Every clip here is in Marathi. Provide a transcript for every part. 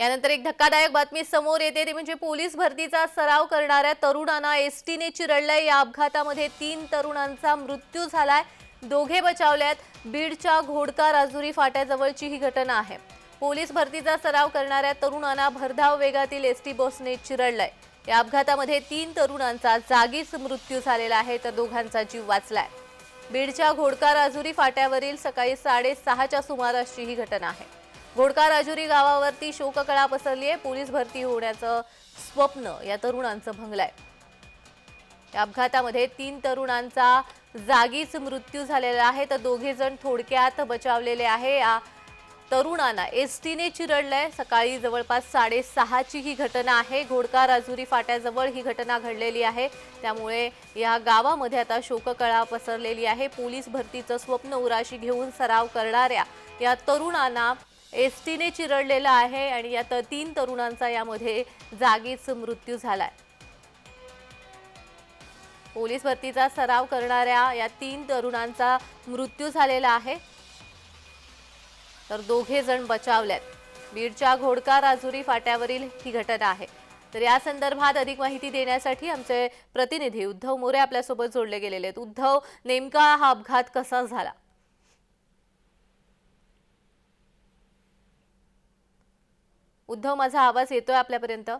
यानंतर एक धक्कादायक बातमी समोर येते. ती म्हणजे पोलीस भरतीचा सराव करणाऱ्या तरुणांना एसटीने चिरडलंय. या अपघातामध्ये तीन तरुणांचा मृत्यू झालाय. दोघे बचावल्यात बीडच्या घोडका राजुरी फाट्याजवळची ही घटना आहे. पोलीस भरतीचा सराव करणाऱ्या तरुणांना भरधाव वेगातील एसटी बसने चिरडलंय. या अपघातामध्ये तीन तरुणांचा जागीच मृत्यू झालेला आहे तर दोघांचा जीव वाचलाय. बीडच्या घोडका राजुरी फाट्यावरील सकाळी साडेसहाच्या सुमारासची ही घटना आहे. घोडका राजुरी गावावरती शोककळा पसरली आहे पोलीस भरती होण्याचं स्वप्न या तरुणांचं भंगलंय. या अपघातामध्ये तीन तरुणांचा जागीच मृत्यू झालेला आहे. तर दोघे जण थोडक्यात बचावलेले आहे. या तरुणांना एस टीने चिरडलंय. सकाळी जवळपास साडेसहाची ही घटना आहे. घोडका राजुरी फाट्याजवळ ही घटना घडलेली आहे. त्यामुळे या गावामध्ये आता शोककळा पसरलेली आहे. पोलीस भरतीचं स्वप्न उराशी घेऊन सराव करणाऱ्या या तरुणांना एस टीने चिरडलेलं आहे आणि या त- तीन तरुणांचा यामध्ये जागीच मृत्यू झालाय. पोलीस भरतीचा सराव करणाऱ्या या तीन तरुणांचा मृत्यू झालेला आहे. तर दोघे जण बचावल्यात बीडच्या घोडका राजुरी फाट्यावरील ही घटना आहे. तर या संदर्भात अधिक माहिती देण्यासाठी आमचे प्रतिनिधी उद्धव मोरे आपल्यासोबत जोडले गेलेले आहेत. उद्धव नेमका हा अपघात कसा झाला? उद्धव माझा आवाज येतोय आपल्यापर्यंत?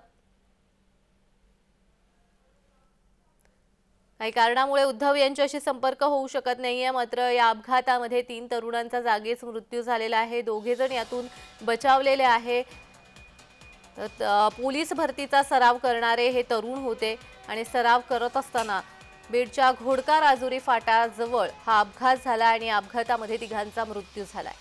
काही कारणामुळे उद्धव यांच्याशी संपर्क होऊ शकत नाहीये. मात्र या अपघातामध्ये तीन तरुणांचा जागीच मृत्यू झालेला आहे. दोघे जण यातून बचावलेले आहे. तर, पोलीस भरतीचा सराव करणारे हे तरुण होते आणि सराव करत असताना बीडच्या घोडका राजुरी फाटाजवळ हा अपघात झाला आणि अपघातामध्ये तिघांचा मृत्यू झालाय.